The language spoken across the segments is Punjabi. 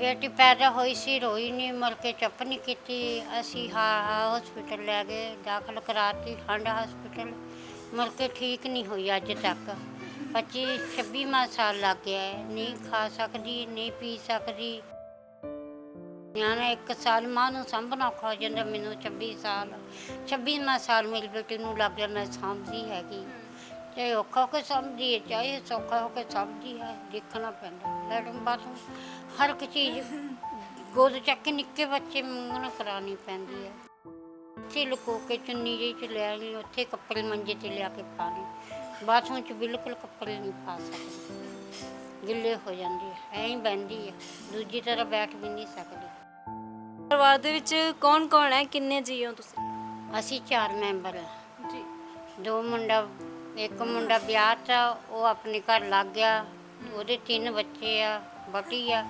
ਬੇਟੀ ਪੈਦਾ ਹੋਈ ਸੀ, ਰੋਈ ਨਹੀਂ ਮੁੜ ਕੇ ਚੁੱਪ ਨਹੀਂ ਕੀਤੀ। ਅਸੀਂ ਹਾਂ ਹਸਪੀਟਲ ਲੈ ਗਏ, ਦਾਖਲ ਕਰਾਤੀ ਹੰਡ ਹਸਪੀਟਲ ਮੁੜ ਕੇ ਠੀਕ ਨਹੀਂ ਹੋਈ ਅੱਜ ਤੱਕ। 25 26ਵਾਂ ਸਾਲ ਲੱਗ ਗਿਆ ਹੈ। ਨਹੀਂ ਖਾ ਸਕਦੀ, ਨਹੀਂ ਪੀ ਸਕਦੀ। ਨਿਆਣਾ ਇੱਕ ਸਾਲ, ਮਾਂ ਨੂੰ ਸਾਂਭਣਾ ਔਖਾ ਹੋ ਜਾਂਦਾ ਮੈਨੂੰ 26 ਸਾਲ। 26ਵਾਂ ਸਾਲ ਮੇਰੀ ਬੇਟੀ ਨੂੰ ਲੱਗ ਗਿਆ ਮੈਂ ਸਾਂਭਦੀ ਹੈਗੀ। ਚਾਹੇ ਔਖਾ ਹੋ ਕੇ ਸਮਝਦੀ ਚਾਹੇ ਸੌਖਾ ਹੋ ਕੇ ਸਮਝਦੀ ਹੈ, ਦੇਖਣਾ ਪੈਂਦਾ। ਮੈਡਮ ਬਾਥਰੂਮ ਹਰ ਇੱਕ ਚੀਜ਼ ਗੋਦ ਚੱਕ ਕੇ ਨਿੱਕੇ ਬੱਚੇ ਮੰਗਣਾ ਕਰਾਉਣੀ ਪੈਂਦੀ ਹੈ। ਇੱਥੇ ਲੁਕੋ ਕੇ ਚੁੰਨੀ ਜਿਹੀ ਚ ਲੈ ਲਈ ਉੱਥੇ ਕੱਪੜੇ ਮੰਜੇ ਤੇ ਲਿਆ ਕੇ ਪਾ ਲਈ ਬਾਥਰੂਮ ਚ ਬਿਲਕੁਲ ਕੱਪੜੇ ਨਹੀਂ ਪਾ ਸਕਦੇ। ਗਿੱਲੇ ਹੋ ਜਾਂਦੇ ਐਂ ਹੀ ਬਹਿੰਦੀ ਹੈ ਦੂਜੀ ਤਰ੍ਹਾਂ ਬੈਠ ਵੀ ਨਹੀਂ ਸਕਦੀ। ਪਰਿਵਾਰ ਦੇ ਵਿੱਚ ਕੌਣ ਕੌਣ ਹੈ? ਕਿੰਨੇ ਜੀ ਹੋ ਤੁਸੀਂ? ਅਸੀਂ ਚਾਰ ਮੈਂਬਰ ਹਾਂ ਜੀ। ਦੋ ਮੁੰਡਾ ਇੱਕ ਮੁੰਡਾ ਵਿਆਹ ਤਾ ਉਹ ਆਪਣੇ ਘਰ ਲੱਗ ਗਿਆ ਉਹਦੇ ਤਿੰਨ ਬੱਚੇ ਆ ਬਟੀ ਆ।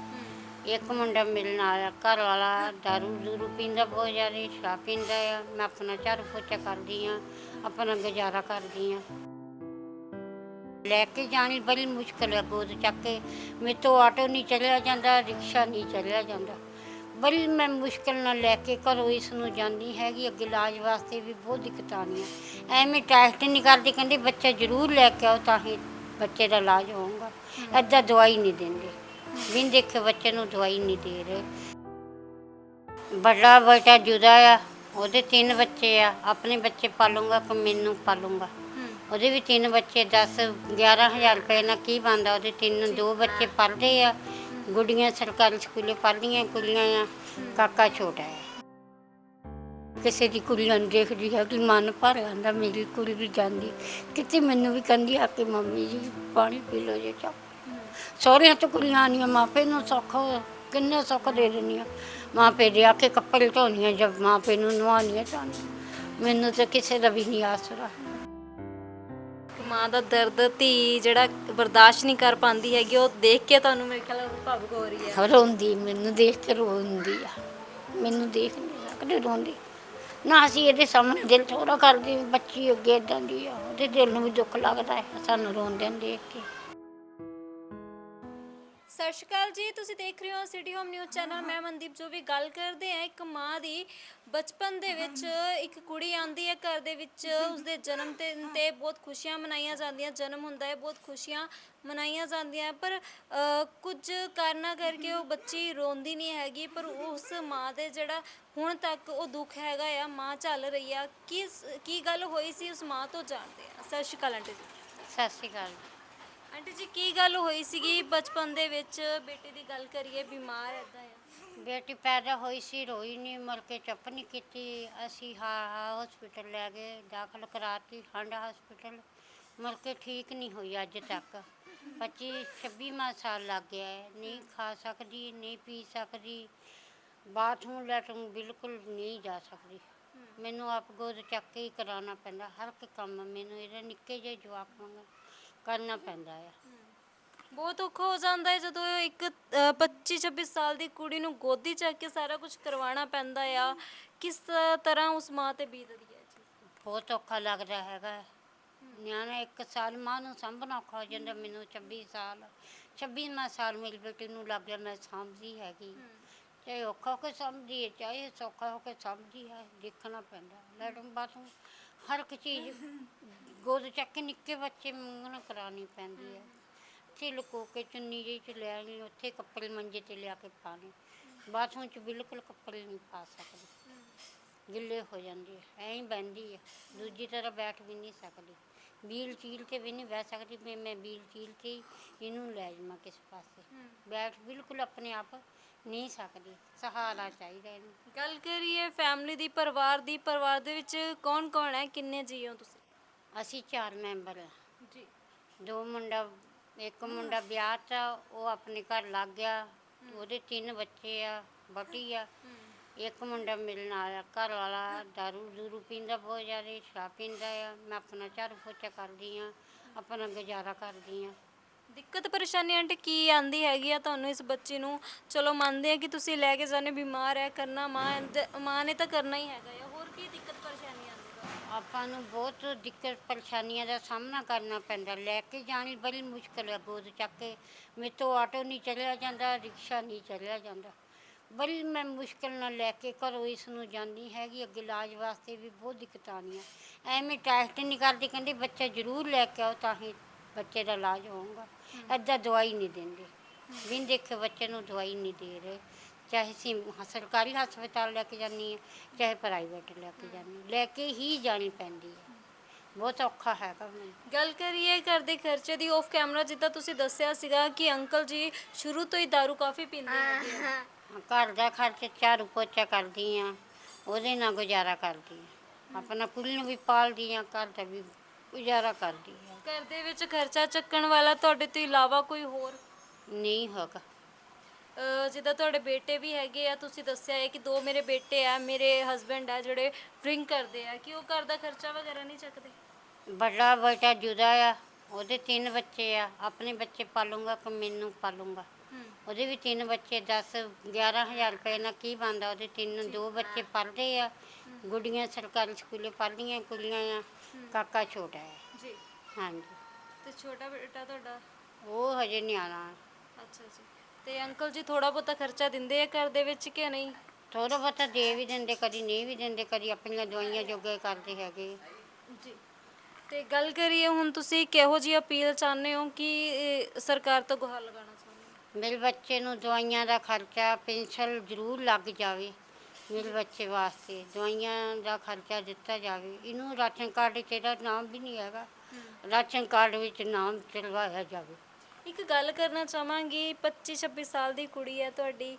ਇੱਕ ਮੁੰਡਾ ਮਿਲਣ ਆਇਆ ਘਰ ਵਾਲਾ ਦਾਰੂ ਦੂਰੂ ਪੀਂਦਾ ਬਹੁਤ ਜ਼ਿਆਦਾ ਸ਼ਰਾਬ ਪੀਂਦਾ ਆ। ਮੈਂ ਆਪਣਾ ਝਾੜੂ ਪੋਚਾ ਕਰਦੀ ਆ ਆਪਣਾ ਗੁਜ਼ਾਰਾ ਕਰਦੀ ਆ। ਲੈ ਕੇ ਜਾਣੀ ਬੜੀ ਮੁਸ਼ਕਲ ਹੈ ਗੋਦ ਚੱਕ ਕੇ। ਮੇਰੇ ਤੋਂ ਆਟੋ ਨਹੀਂ ਚੱਲਿਆ ਜਾਂਦਾ ਰਿਕਸ਼ਾ ਨਹੀਂ ਚੱਲਿਆ ਜਾਂਦਾ। ਬੜੀ ਮੈਂ ਮੁਸ਼ਕਲ ਨਾਲ ਲੈ ਕੇ ਘਰੋਂ ਇਸ ਨੂੰ ਜਾਂਦੀ ਹੈਗੀ ਅੱਗੇ ਇਲਾਜ ਵਾਸਤੇ ਵੀ ਬਹੁਤ ਦਿੱਕਤ ਆਉਂਦੀਆਂ। ਐਵੇਂ ਟੈਸਟ ਨਹੀਂ ਕਰਦੇ ਕਹਿੰਦੇ ਬੱਚਾ ਜ਼ਰੂਰ ਲੈ ਕੇ ਆਓ ਤਾਂ ਹੀ ਬੱਚੇ ਦਾ ਇਲਾਜ ਹੋਊਗਾ। ਐਦਾਂ ਦਵਾਈ ਨਹੀਂ ਦਿੰਦੇ। ਬਿਨ ਦੇਖੇ ਬੱਚੇ ਨੂੰ ਦਵਾਈ ਨਹੀਂ ਦੇ ਰਹੇ। ਵੱਡਾ ਬੇਟਾ ਜੁਦਾ ਆ ਉਹਦੇ ਤਿੰਨ ਬੱਚੇ ਆ ਆਪਣੇ ਬੱਚੇ ਪਾਲੂੰਗਾ ਕਿ ਮੈਨੂੰ ਪਾਲੂੰਗਾ। ਉਹਦੇ ਵੀ ਤਿੰਨ ਬੱਚੇ 10 11000 ਰੁਪਏ ਨਾਲ ਕੀ ਬਣਦਾ ਉਹਦੇ ਤਿੰਨ ਦੋ ਬੱਚੇ ਪੜ੍ਹਦੇ ਆ। ਗੁੱਡੀਆਂ ਸਰਕਾਰੀ ਸਕੂਲੇ ਪੜ੍ਹਦੀਆਂ ਕੁੜੀਆਂ ਆ ਕਾਕਾ ਛੋਟਾ ਹੈ ਕਿਸੇ ਦੀ ਕੁੜੀਆਂ ਨੂੰ ਦੇਖਦੀ ਹੈ ਕਿ ਮਨ ਭਰ ਆਂਦਾ ਮੇਰੀ ਕੁੜੀ ਵੀ ਜਾਂਦੀ। ਕਿਤੇ ਮੈਨੂੰ ਵੀ ਕਹਿੰਦੀ ਆ ਕਿ ਮੰਮੀ ਜੀ ਪਾਣੀ ਪੀ ਲਓ ਜੇ ਚਾਹ। ਸਹੁਰਿਆਂ ਤੋਂ ਕੁੜੀਆਂ ਆਉਂਦੀਆਂ ਮਾਪੇ ਨੂੰ ਸੁੱਖ ਕਿੰਨੇ ਸੁੱਖ ਦੇ ਦਿੰਦੀਆਂ। ਮਾਪੇ ਦੇ ਆ ਕੇ ਕੱਪੜੇ ਧੋਣੀਆਂ ਜਦ ਮਾਪੇ ਨੂੰ ਨਵਾਉਣੀਆਂ ਤਾਂ ਮੈਨੂੰ ਤਾਂ ਕਿਸੇ ਦਾ ਵੀ ਨਹੀਂ ਆਸਰਾ ਮਾਂ ਦਾ ਦਰਦ ਧੀ ਜਿਹੜਾ ਬਰਦਾਸ਼ਤ ਨਹੀਂ ਕਰ ਪਾਉਂਦੀ ਹੈਗੀ ਉਹ ਦੇਖ ਕੇ ਤੁਹਾਨੂੰ ਮੇਰੇ ਖਿਆਲ ਭਾਵੁਕ ਹੋ ਰਹੀ ਹੈ। ਰੋਂਦੀ ਮੈਨੂੰ ਦੇਖ ਕੇ ਰੋਂਦੀ ਆ। ਮੈਨੂੰ ਦੇਖ ਨਹੀਂ ਸਕਦੇ ਰੋਂਦੀ। ਨਾ ਅਸੀਂ ਇਹਦੇ ਸਾਹਮਣੇ ਦਿਲ ਥੋੜਾ ਕਰਦੇ ਬੱਚੀ ਅੱਗੇ ਇਦਾਂ ਦੀ ਆ ਉਹਦੇ ਦਿਲ ਨੂੰ ਵੀ ਦੁੱਖ ਲੱਗਦਾ ਹੈ ਸਾਨੂੰ ਰੋਂਦਿਆਂ ਨੂੰ ਦੇਖ ਕੇ। ਸਤਿ ਸ਼੍ਰੀ ਅਕਾਲ ਜੀ ਤੁਸੀਂ ਦੇਖ ਰਹੇ ਹੋ ਸਿਟੀ ਹੋਮ ਨਿਊਜ਼ ਚੈਨਲ ਮੈਂ ਮਨਦੀਪ ਜੋ ਵੀ ਗੱਲ ਕਰਦੇ ਆ ਇੱਕ ਮਾਂ ਦੀ ਬਚਪਨ ਦੇ ਵਿੱਚ ਇੱਕ ਕੁੜੀ ਆਂਦੀ ਹੈ ਘਰ ਦੇ ਵਿੱਚ ਉਸਦੇ ਜਨਮ ਤੇ ਤੇ ਬਹੁਤ ਖੁਸ਼ੀਆਂ ਮਨਾਈਆਂ ਜਾਂਦੀਆਂ ਜਨਮ ਹੁੰਦਾ ਹੈ ਬਹੁਤ ਖੁਸ਼ੀਆਂ ਮਨਾਈਆਂ ਜਾਂਦੀਆਂ ਪਰ ਅ, ਕੁਝ ਕਾਰਨਾਂ ਕਰਕੇ ਉਹ ਬੱਚੀ ਰੋਂਦੀ ਨਹੀਂ ਹੈਗੀ ਪਰ ਉਸ ਮਾਂ ਦੇ ਜਿਹੜਾ ਹੁਣ ਤੱਕ ਉਹ ਦੁੱਖ ਹੈਗਾ ਆ ਮਾਂ ਚੱਲ ਰਹੀ ਆ। ਕੀ ਕੀ ਗੱਲ ਹੋਈ ਸੀ ਉਸ ਮਾਂ ਤੋਂ ਜਾਣਦੇ ਆ? ਸਤਿ ਸ਼੍ਰੀ ਅਕਾਲ ਆਂਟੀ ਜੀ। ਸਤਿ ਸ਼੍ਰੀ ਅਕਾਲ। ਆਂਟੀ ਜੀ ਕੀ ਗੱਲ ਹੋਈ ਸੀਗੀ ਬਚਪਨ ਦੇ ਵਿੱਚ? ਬੇਟੇ ਦੀ ਗੱਲ ਕਰੀਏ ਬਿਮਾਰ ਐਦਾਂ ਆ। ਬੇਟੀ ਪੈਦਾ ਹੋਈ ਸੀ ਰੋਈ ਨਹੀਂ ਮੁੜ ਕੇ ਚੁੱਪ ਨਹੀਂ ਕੀਤੀ। ਅਸੀਂ ਹਾਂ ਹਸਪੀਟਲ ਲੈ ਗਏ ਦਾਖਲ ਕਰਾਤੀ ਹੰਡ ਹਸਪੀਟਲ ਮੁੜ ਕੇ ਠੀਕ ਨਹੀਂ ਹੋਈ ਅੱਜ ਤੱਕ। 25 26ਵਾਂ ਸਾਲ ਲੱਗ ਗਿਆ ਹੈ। ਨਹੀਂ ਖਾ ਸਕਦੀ ਨਹੀਂ ਪੀ ਸਕਦੀ। ਬਾਥਰੂਮ ਲੈਟਰਿੰਗ ਬਿਲਕੁਲ ਨਹੀਂ ਜਾ ਸਕਦੀ। ਮੈਨੂੰ ਆਪ ਗੋਦ ਚੱਕ ਕੇ ਹੀ ਕਰਾਉਣਾ ਪੈਂਦਾ। ਹਰ ਇੱਕ ਕੰਮ ਮੈਨੂੰ ਇਹਦੇ ਨਿੱਕੇ ਜਿਹੇ ਜਵਾਕ ਵਾਂਗ। ਕਰਨਾ ਪੈਂਦਾ ਆ। ਬਹੁਤ ਔਖਾ ਹੋ ਜਾਂਦਾ ਹੈ ਜਦੋਂ ਇੱਕ 25 26 ਸਾਲ ਦੀ ਕੁੜੀ ਨੂੰ ਗੋਦੀ ਚੱਕ ਕੇ ਸਾਰਾ ਕੁਝ ਕਰਵਾਉਣਾ ਪੈਂਦਾ ਆ। ਕਿਸ ਤਰ੍ਹਾਂ ਉਸ ਮਾਂ ਤੇ ਬੀਤਦੀ ਹੈ ਜੀ ਬਹੁਤ ਔਖਾ ਲੱਗਦਾ ਹੈਗਾ। ਨਿਆਣਾ ਇੱਕ ਸਾਲ ਮਾਂ ਨੂੰ ਸਾਂਭਣਾ ਔਖਾ ਹੋ ਜਾਂਦਾ ਮੈਨੂੰ 26 ਸਾਲ। 26ਵਾਂ ਸਾਲ ਮੇਰੀ ਬੇਟੀ ਨੂੰ ਲੱਗ ਗਿਆ ਮੈਂ ਸਾਂਭਦੀ ਹੈਗੀ। ਚਾਹੇ ਔਖਾ ਹੋ ਕੇ ਸਮਝਦੀ ਹੈ ਚਾਹੇ ਸੌਖਾ ਹੋ ਕੇ ਸਮਝਦੀ ਹੈ ਦੇਖਣਾ ਪੈਂਦਾ। ਮੈਡਮ ਬਾਥਰੂਮ ਹਰ ਇੱਕ ਚੀਜ਼ ਗੋਦ ਚੱਕ ਕੇ ਨਿੱਕੇ ਬੱਚੇ ਮੰਗਣਾ ਕਰਾਉਣੀ ਪੈਂਦੀ ਹੈ ਉੱਥੇ ਲੁਕੋ ਕੇ ਚੁੰਨੀ ਜਿਹੀ ਚ ਲੈ ਲਈ ਉੱਥੇ ਕੱਪੜੇ ਮੰਜੇ ਤੇ ਲਿਆ ਕੇ ਪਾ ਲਈ ਬਾਥਰੂਮ ਚ ਬਿਲਕੁਲ ਕੱਪੜੇ ਨਹੀਂ ਪਾ ਸਕਦੇ। ਗਿੱਲੇ ਹੋ ਜਾਂਦੇ ਐਂ ਹੀ ਬਹਿੰਦੀ ਹੈ ਦੂਜੀ ਤਰ੍ਹਾਂ ਬੈਠ ਵੀ ਨਹੀਂ ਸਕਦੀ। ਬੀਲ ਚੀਲ ਤੇ ਵੀ ਨਹੀਂ ਬਹਿ ਸਕਦੀ, ਵੀ ਮੈਂ ਬੀਲ ਚੀਲ ਤੇ ਹੀ ਇਹਨੂੰ ਲੈ ਜਾਵਾਂ ਕਿਸੇ ਪਾਸੇ। ਬੈਠ ਬਿਲਕੁਲ ਆਪਣੇ ਆਪ ਨਹੀਂ ਸਕਦੀ, ਸਹਾਰਾ ਚਾਹੀਦਾ ਇਹਨੂੰ। ਗੱਲ ਕਰੀਏ ਫੈਮਿਲੀ ਦੀ, ਪਰਿਵਾਰ ਦੀ, ਪਰਿਵਾਰ ਦੇ ਵਿੱਚ ਕੌਣ ਕੌਣ ਹੈ? ਕਿੰਨੇ ਜੀ ਹੋ ਤੁਸੀਂ? ਅਸੀਂ ਚਾਰ ਮੈਂਬਰ ਹਾਂ ਜੀ। ਦੋ ਮੁੰਡਾ ਇੱਕ ਮੁੰਡਾ ਵਿਆਹ ਤਾ ਉਹ ਆਪਣੇ ਘਰ ਲੱਗ ਗਿਆ। ਉਹਦੇ ਤਿੰਨ ਬੱਚੇ ਆ ਬਟੀ ਆ। ਇੱਕ ਮੁੰਡਾ ਮਿਲਣ ਆਇਆ ਘਰ ਵਾਲਾ ਦਾਰੂ ਦੂਰੂ ਪੀਂਦਾ ਬਹੁਤ ਜ਼ਿਆਦਾ ਸ਼ਰਾਬ ਪੀਂਦਾ ਆ। ਮੈਂ ਆਪਣਾ ਝਾੜੂ ਪੋਚਾ ਕਰਦੀ ਆ ਆਪਣਾ ਗੁਜ਼ਾਰਾ ਕਰਦੀ ਆ। ਦਿੱਕਤ ਪਰੇਸ਼ਾਨੀ ਆਂਟੀ ਕੀ ਆਂਦੀ ਹੈਗੀ ਆ ਤੁਹਾਨੂੰ ਇਸ ਬੱਚੀ ਨੂੰ? ਚਲੋ ਮੰਨਦੇ ਆ ਕਿ ਤੁਸੀਂ ਲੈ ਕੇ ਜਾਣੇ ਬਿਮਾਰ ਹੈ ਕਰਨਾ ਮਾਂ ਮਾਂ ਨੇ ਤਾਂ ਕਰਨਾ ਹੀ ਹੈਗਾ ਆ। ਹੋਰ ਕੀ ਦਿੱਕਤ ਪਰੇਸ਼ਾਨੀ ਆਪਾਂ ਨੂੰ ਬਹੁਤ ਦਿੱਕਤ ਪਰੇਸ਼ਾਨੀਆਂ ਦਾ ਸਾਹਮਣਾ ਕਰਨਾ ਪੈਂਦਾ। ਲੈ ਕੇ ਜਾਣੀ ਬੜੀ ਮੁਸ਼ਕਲ ਹੈ ਗੋਦ ਚੱਕ ਕੇ। ਮੇਰੇ ਤੋਂ ਆਟੋ ਨਹੀਂ ਚੱਲਿਆ ਜਾਂਦਾ ਰਿਕਸ਼ਾ ਨਹੀਂ ਚੱਲਿਆ ਜਾਂਦਾ। ਬੜੀ ਮੈਂ ਮੁਸ਼ਕਲ ਨਾਲ ਲੈ ਕੇ ਘਰੋਂ ਇਸ ਨੂੰ ਜਾਂਦੀ ਹੈਗੀ ਅੱਗੇ ਇਲਾਜ ਵਾਸਤੇ ਵੀ ਬਹੁਤ ਦਿੱਕਤਾਂ ਆਉਂਦੀਆਂ। ਐਵੇਂ ਟੈਸਟ ਨਹੀਂ ਕਰਦੀ ਕਹਿੰਦੇ ਬੱਚਾ ਜ਼ਰੂਰ ਲੈ ਕੇ ਆਓ ਤਾਂ ਹੀ ਬੱਚੇ ਦਾ ਇਲਾਜ ਹੋਊਗਾ। ਐਦਾਂ ਦਵਾਈ ਨਹੀਂ ਦਿੰਦੇ। ਬਿਨ ਦੇਖੇ ਬੱਚੇ ਨੂੰ ਦਵਾਈ ਨਹੀਂ ਦੇ ਰਹੇ। ਚਾਹੇ ਸੀ ਸਰਕਾਰੀ ਹਸਪਤਾਲ ਲੈ ਕੇ ਜਾਂਦੀ ਹੈ ਚਾਹੇ ਪ੍ਰਾਈਵੇਟ ਲੈ ਕੇ ਹਾਂ। ਲੈ ਕੇ ਹੀ ਜਾਣੀ ਪੈਂਦੀ ਹੈ। ਬਹੁਤ ਔਖਾ ਹੈਗਾ ਮੈਨੂੰ ਗੱਲ ਕਰੀਏ ਘਰ ਦੇ ਖਰਚੇ ਦੀ ਆਫ ਕੈਮਰਾ ਜਿੱਦਾਂ ਤੁਸੀਂ ਦੱਸਿਆ ਸੀਗਾ ਕਿ ਅੰਕਲ ਜੀ ਸ਼ੁਰੂ ਤੋਂ ਹੀ दारू ਕਾਫੀ ਪੀਂਦੇ ਹੈਗੇ ਆ। ਹਾਂ, ਘਰ ਦਾ ਖਰਚ ਝਾੜੂ ਪੋਚਾ ਕਰਦੀ ਆ ਉਹਦੇ ਨਾਲ ਗੁਜ਼ਾਰਾ ਕਰਦੀ ਆ ਆਪਣਾ ਕੁੜੀ ਨੂੰ ਵੀ ਪਾਲਦੀ ਆ ਘਰ ਦਾ ਵੀ ਗੁਜ਼ਾਰਾ ਕਰਦੀ ਆ ਘਰ ਦੇ ਵਿੱਚ ਖਰਚਾ ਚੱਕਣ ਵਾਲਾ ਤੁਹਾਡੇ ਤੋਂ ਇਲਾਵਾ ਕੋਈ ਹੋਰ? ਨਹੀਂ ਹੋਗਾ। ਜਿੱਦਾਂ ਤੁਹਾਡੇ ਬੇਟੇ ਵੀ ਹੈਗੇ ਆ ਤੁਸੀਂ ਦੱਸਿਆ ਹੈ ਕਿ ਦੋ ਮੇਰੇ ਬੇਟੇ ਆ ਮੇਰੇ ਹਸਬੰਡ ਆ ਜਿਹੜੇ ਡਰਿੰਕ ਕਰਦੇ ਆ ਕਿ ਉਹ ਘਰ ਦਾ ਖਰਚਾ ਵਗੈਰਾ ਨਹੀਂ ਚੱਕਦੇ? ਵੱਡਾ ਬੇਟਾ ਜੁਦਾ ਆ ਉਹਦੇ ਤਿੰਨ ਬੱਚੇ ਆ ਆਪਣੇ ਬੱਚੇ ਪਾਲੂੰਗਾ ਕਿ ਮੈਨੂੰ ਪਾਲੂੰਗਾ। ਉਹਦੇ ਵੀ ਤਿੰਨ ਬੱਚੇ 10 11000 ਰੁਪਏ ਨਾਲ ਕੀ ਬਣਦਾ ਉਹਦੇ ਤਿੰਨ ਦੋ ਬੱਚੇ ਪੜ੍ਹਦੇ ਆ। ਗੁੱਡੀਆਂ ਸਰਕਾਰੀ ਸਕੂਲੇ ਪੜ੍ਹਦੀਆਂ ਕੁੜੀਆਂ ਆ ਕਾਕਾ ਛੋਟਾ ਹੈ ਜੀ। ਹਾਂਜੀ। ਤੇ ਛੋਟਾ ਬੇਟਾ ਤੁਹਾਡਾ? ਉਹ ਹਜੇ ਨਿਆਣਾ ਅੱਛਾ ਜੀ। ਤੇ ਅੰਕਲ ਜੀ ਥੋੜਾ ਬਹੁਤਾ ਖਰਚਾ ਦਿੰਦੇ ਆ ਘਰ ਦੇ ਵਿੱਚ ਕਿ ਨਹੀਂ? ਥੋੜਾ ਬਹੁਤਾ ਦੇ ਵੀ ਦਿੰਦੇ ਕਦੀ ਨਹੀਂ ਵੀ ਦਿੰਦੇ ਕਦੀ ਆਪਣੀਆਂ ਦਵਾਈਆਂ ਜੋਗੇ ਕਰਦੇ ਹੈਗੇ। ਜੀ। ਤੇ ਗੱਲ ਕਰੀਏ ਹੁਣ ਤੁਸੀਂ ਕਿਹੋ ਜੀ ਅਪੀਲ ਚਾਹੁੰਦੇ ਹੋ ਕਿ ਇਹ, ਸਰਕਾਰ ਤੋਂ ਗੁਹਾਰ ਲਗਾਉਣਾ ਚਾਹੁੰਦੇ ਮੇਰੇ ਬੱਚੇ ਨੂੰ ਦਵਾਈਆਂ ਦਾ ਖਰਚਾ ਪੈਨਸ਼ਨ ਜ਼ਰੂਰ ਲੱਗ ਜਾਵੇ ਮੇਰੇ ਬੱਚੇ ਵਾਸਤੇ। ਦਵਾਈਆਂ ਦਾ ਖਰਚਾ ਦਿੱਤਾ ਜਾਵੇ। ਇਹਨੂੰ ਰਾਸ਼ਨ ਕਾਰਡ 'ਚ ਇਹਦਾ ਨਾਮ ਵੀ ਨਹੀਂ ਹੈਗਾ। ਰਾਸ਼ਨ ਕਾਰਡ ਵਿੱਚ ਨਾਮ ਚਲਵਾਇਆ ਜਾਵੇ। ਇੱਕ ਗੱਲ ਕਰਨਾ ਚਾਹਾਂਗੀ 25 26 ਸਾਲ ਦੀ ਕੁੜੀ ਹੈ ਤੁਹਾਡੀ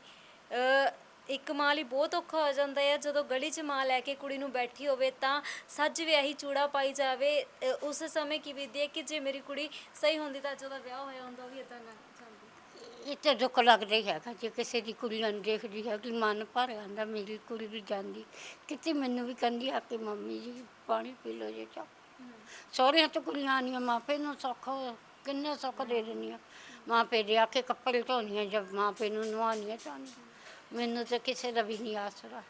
ਅ, ਇੱਕ ਮਾਂ ਲਈ ਬਹੁਤ ਔਖਾ ਹੋ ਜਾਂਦਾ ਹੈ। ਜਦੋਂ ਗਲੀ 'ਚ ਮਾਂ ਲੈ ਕੇ ਕੁੜੀ ਨੂੰ ਬੈਠੀ ਹੋਵੇ ਤਾਂ ਸੱਜ ਵਿਆਹੀ ਚੂੜਾ ਪਾਈ ਜਾਵੇ। ਅ, ਉਸ ਸਮੇਂ ਕੀ ਵਿਧੀ ਹੈ ਕਿ ਜੇ ਮੇਰੀ ਕੁੜੀ ਸਹੀ ਹੁੰਦੀ ਤਾਂ ਜਦੋਂ ਵਿਆਹ ਹੋਇਆ ਹੁੰਦਾ ਉਹ ਵੀ ਇਦਾਂ ਨਾ ਜਾਂਦੀ। ਇਹ ਤਾਂ ਦੁੱਖ ਲੱਗਦਾ ਹੀ ਹੈਗਾ ਜੇ ਕਿਸੇ ਦੀ ਕੁੜੀ ਨੂੰ ਦੇਖਦੀ ਹੈ ਕਿ ਮਨ ਭਰ ਆਂਦਾ ਮੇਰੀ ਕੁੜੀ ਵੀ ਜਾਂਦੀ। ਕਿਤੇ ਮੈਨੂੰ ਵੀ ਕਹਿੰਦੀ ਆ ਕਿ ਮੰਮੀ ਜੀ ਪਾਣੀ ਪੀ ਲਓ ਜੇ ਚਾਹ। ਸਹੁਰਿਆਂ ਤੋਂ ਕੁੜੀਆਂ ਆਉਂਦੀਆਂ ਮਾਪੇ ਨੂੰ ਸੁੱਖ ਕਿੰਨੇ ਸੁੱਖ ਦੇ ਦਿੰਦੀਆਂ ਮਾਪੇ ਦੇ ਆ ਕੇ ਕੱਪੜੇ ਧੋਣੀਆਂ ਜਦ ਮਾਪੇ ਨੂੰ ਨਵਾਉਣੀਆਂ ਚਾਹੁੰਦੀਆਂ ਮੈਨੂੰ ਤਾਂ ਕਿਸੇ ਦਾ ਵੀ ਨਹੀਂ ਆਸਰਾ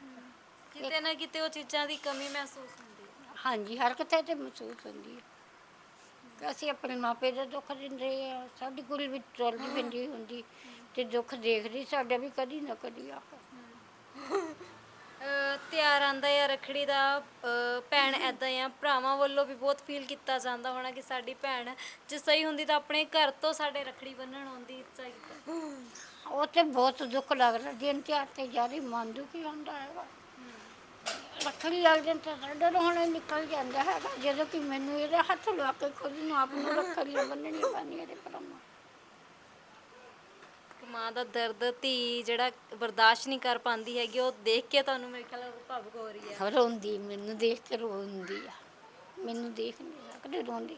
ਕਿਤੇ ਨਾ ਕਿਤੇ ਉਹ ਚੀਜ਼ਾਂ ਦੀ ਕਮੀ ਮਹਿਸੂਸ ਹੁੰਦੀ ਹੈ ਹਾਂਜੀ ਹਰ ਕਿਤੇ ਤੇ ਮਹਿਸੂਸ ਹੁੰਦੀ ਹੈ ਅਸੀਂ ਆਪਣੇ ਮਾਪੇ ਦਾ ਦੁੱਖ ਦਿੰਦੇ ਆ ਸਾਡੀ ਕੁੜੀ ਵੀ ਤੁਰਦੀ ਪਿੰਦੀ ਹੁੰਦੀ ਤੇ ਦੁੱਖ ਦੇਖਦੀ ਸਾਡਾ ਵੀ ਕਦੀ ਨਾ ਕਦੀ ਆ ਤਿਆਰ ਤਿਉਹਾਰ ਆਂਦਾ ਹੈ ਰੱਖੜੀ ਦਾ ਅ, ਭੈਣ ਐਦਾਂ ਆ। ਭਰਾਵਾਂ ਵੱਲੋਂ ਵੀ ਬਹੁਤ ਫੀਲ ਕੀਤਾ ਜਾਂਦਾ ਹੋਣਾ ਕਿ ਸਾਡੀ ਭੈਣ ਜੇ ਸਹੀ ਹੁੰਦੀ ਤਾਂ ਆਪਣੇ ਘਰ ਤੋਂ ਸਾਡੇ ਰੱਖੜੀ ਬੰਨਣ ਆਉਂਦੀ ਚਾਹੀਦਾ ਉਹ ਤੇ ਬਹੁਤ ਦੁੱਖ ਲੱਗਦਾ। ਦਿਨ ਤਿਉਹਾਰ ਤੇ ਜ਼ਿਆਦਾ ਮਨ ਦੁਖੀ ਹੁੰਦਾ ਹੈਗਾ। ਰੱਖੜੀ ਲੱਗ ਜਾਣ ਤਾਂ ਸਾਡਾ ਰੋਣਾ ਨਿਕਲ ਜਾਂਦਾ ਹੈਗਾ। ਜਦੋਂ ਕਿ ਮੈਨੂੰ ਇਹਦੇ ਹੱਥ ਲਵਾ ਕੇ ਖੁਦ ਨੂੰ ਆਪ ਨੂੰ ਰੱਖੜੀ ਬੰਨਣੀ ਪੈਂਦੀ ਇਹਦੇ ਪਰਮਾ ਮਾਂ ਦਾ ਦਰਦ, ਧੀ ਜਿਹੜਾ ਬਰਦਾਸ਼ਤ ਨਹੀਂ ਕਰ ਪਾਉਂਦੀ ਹੈਗੀ, ਉਹ ਦੇਖ ਕੇ ਤੁਹਾਨੂੰ ਮੇਰੇ ਖਿਆਲ ਭਾਵੁਕ ਹੋ ਰਹੀ ਹੈ। ਰੋਂਦੀ, ਮੈਨੂੰ ਦੇਖ ਕੇ ਰੋਂਦੀ ਆ। ਮੈਨੂੰ ਦੇਖ ਨਹੀਂ ਸਕਦੇ, ਰੋਂਦੀ।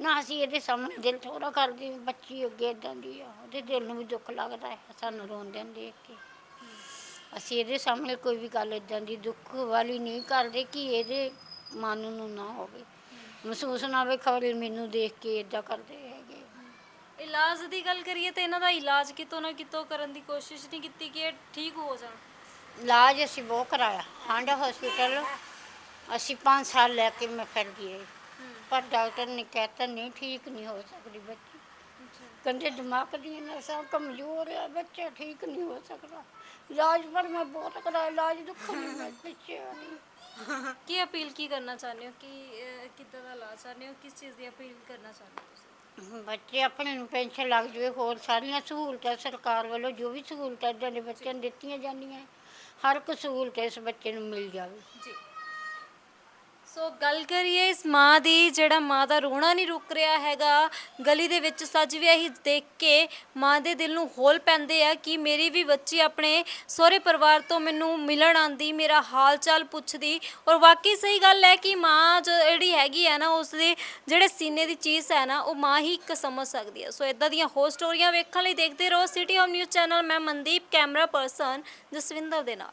ਨਾ ਅਸੀਂ ਇਹਦੇ ਸਾਹਮਣੇ ਦਿਲ ਥੋੜਾ ਕਰਦੀ ਬੱਚੀ ਅੱਗੇ ਇਦਾਂ ਦੀ ਆ, ਉਹਦੇ ਦਿਲ ਨੂੰ ਵੀ ਦੁੱਖ ਲੱਗਦਾ ਹੈ, ਸਾਨੂੰ ਰੋਂਦੇ ਨੂੰ ਦੇਖ ਕੇ। ਅਸੀਂ ਇਹਦੇ ਸਾਹਮਣੇ ਕੋਈ ਵੀ ਗੱਲ ਇਦਾਂ ਦੀ ਦੁੱਖ ਵਾਲੀ ਨਹੀਂ ਕਰਦੇ ਕਿ ਇਹਦੇ ਮਨ ਨੂੰ ਨਾ ਹੋਵੇ। ਮਹਿਸੂਸ ਨਾ ਹੋਵੇ, ਖਬਰ ਮੈਨੂੰ ਦੇਖ ਕੇ ਇਦਾਂ ਕਰਦੇ ਹੈਗੇ ਇਲਾਜ ਦੀ ਗੱਲ ਕਰੀਏ ਤਾਂ ਇਹਨਾਂ ਦਾ ਇਲਾਜ ਕਿਤੋਂ ਨਾ ਕਿਤੋਂ ਕਰਨ ਦੀ ਕੋਸ਼ਿਸ਼ ਨਹੀਂ ਕੀਤੀ ਕਿ ਇਹ ਠੀਕ ਹੋ ਜਾਣ। ਇਲਾਜ ਅਸੀਂ ਬਹੁਤ ਕਰਾਇਆ ਹਾਂਡਾ ਹਸਪੀਟਲ ਅਸੀਂ 5 ਸਾਲ ਲੈ ਕੇ ਮੈਂ ਫਿਰ ਗਈ। ਪਰ ਡਾਕਟਰ ਨੇ ਕਹਿਤਾ ਨਹੀਂ ਠੀਕ ਨਹੀਂ ਹੋ ਸਕਦੀ ਬੱਚੀ। ਕਹਿੰਦੇ ਦਿਮਾਗ ਦੀਆਂ ਨਸਾਂ ਕਮਜ਼ੋਰ ਹੈ ਬੱਚਾ ਠੀਕ ਨਹੀਂ ਹੋ ਸਕਦਾ। ਇਲਾਜ ਪਰ ਮੈਂ ਬਹੁਤ ਕਰਾਇਆ ਇਲਾਜ ਦੁੱਖ ਨਹੀਂ ਮੈਂ ਪਿੱਛੇ ਗਈ। ਕੀ ਅਪੀਲ ਕੀ ਕਰਨਾ ਚਾਹੁੰਦੇ ਹੋ? ਕਿ ਕਿੱਦਾਂ ਦਾ ਇਲਾਜ ਚਾਹੁੰਦੇ ਹੋ? ਕਿਸ ਚੀਜ਼ ਦੀ ਅਪੀਲ ਕਰਨਾ ਚਾਹੁੰਦੇ ਹੋ ਤੁਸੀਂ? ਬੱਚੇ ਆਪਣੇ ਨੂੰ ਪੈਨਸ਼ਨ ਲੱਗ ਜਾਵੇ, ਹੋਰ ਸਾਰੀਆਂ ਸਹੂਲਤਾਂ ਸਰਕਾਰ ਵੱਲੋਂ ਜੋ ਵੀ ਸਹੂਲਤਾਂ ਇੱਦਾਂ ਦੇ ਬੱਚਿਆਂ ਨੂੰ ਦਿੱਤੀਆਂ ਜਾਂਦੀਆਂ, ਹਰ ਇੱਕ ਸਹੂਲਤ ਇਸ ਬੱਚੇ ਨੂੰ ਮਿਲ ਜਾਵੇ। ਜੀ। ਸੋ ਗੱਲ ਕਰੀਏ ਇਸ ਮਾਂ ਦੀ, ਜਿਹੜਾ ਮਾਂ ਦਾ ਰੋਣਾ ਨਹੀਂ ਰੁਕ ਰਿਹਾ ਹੈਗਾ, ਗਲੀ ਦੇ ਵਿੱਚ ਸੱਜ ਵਿਆਹੀ ਦੇਖ ਕੇ ਮਾਂ ਦੇ ਦਿਲ ਨੂੰ ਹੋਲ ਪੈਂਦੇ ਆ ਕਿ ਮੇਰੀ ਵੀ ਬੱਚੀ ਆਪਣੇ ਸਹੁਰੇ ਪਰਿਵਾਰ ਤੋਂ ਮੈਨੂੰ ਮਿਲਣ ਆਂਦੀ, ਮੇਰਾ ਹਾਲ ਚਾਲ ਪੁੱਛਦੀ। ਔਰ ਵਾਕਈ ਸਹੀ ਗੱਲ ਹੈ ਕਿ ਮਾਂ ਜੋ ਜਿਹੜੀ ਹੈਗੀ ਹੈ ਨਾ ਉਸ ਦੇ ਜਿਹੜੇ ਸੀਨੇ ਦੀ ਚੀਜ਼ ਹੈ ਨਾ, ਉਹ ਮਾਂ ਹੀ ਇੱਕ ਸਮਝ ਸਕਦੀ ਹੈ ਸੋ ਇਦਾਂ ਦੀਆਂ ਹੋਰ ਸਟੋਰੀਆਂ ਵੇਖਣ ਲਈ ਦੇਖਦੇ ਰਹੋ ਸਿਟੀ ਹੋਮ ਨਿਊਜ਼ ਚੈਨਲ ਮੈਂ ਮਨਦੀਪ ਕੈਮਰਾ ਪਰਸਨ ਜਸਵਿੰਦਰ ਦੇ ਨਾਲ।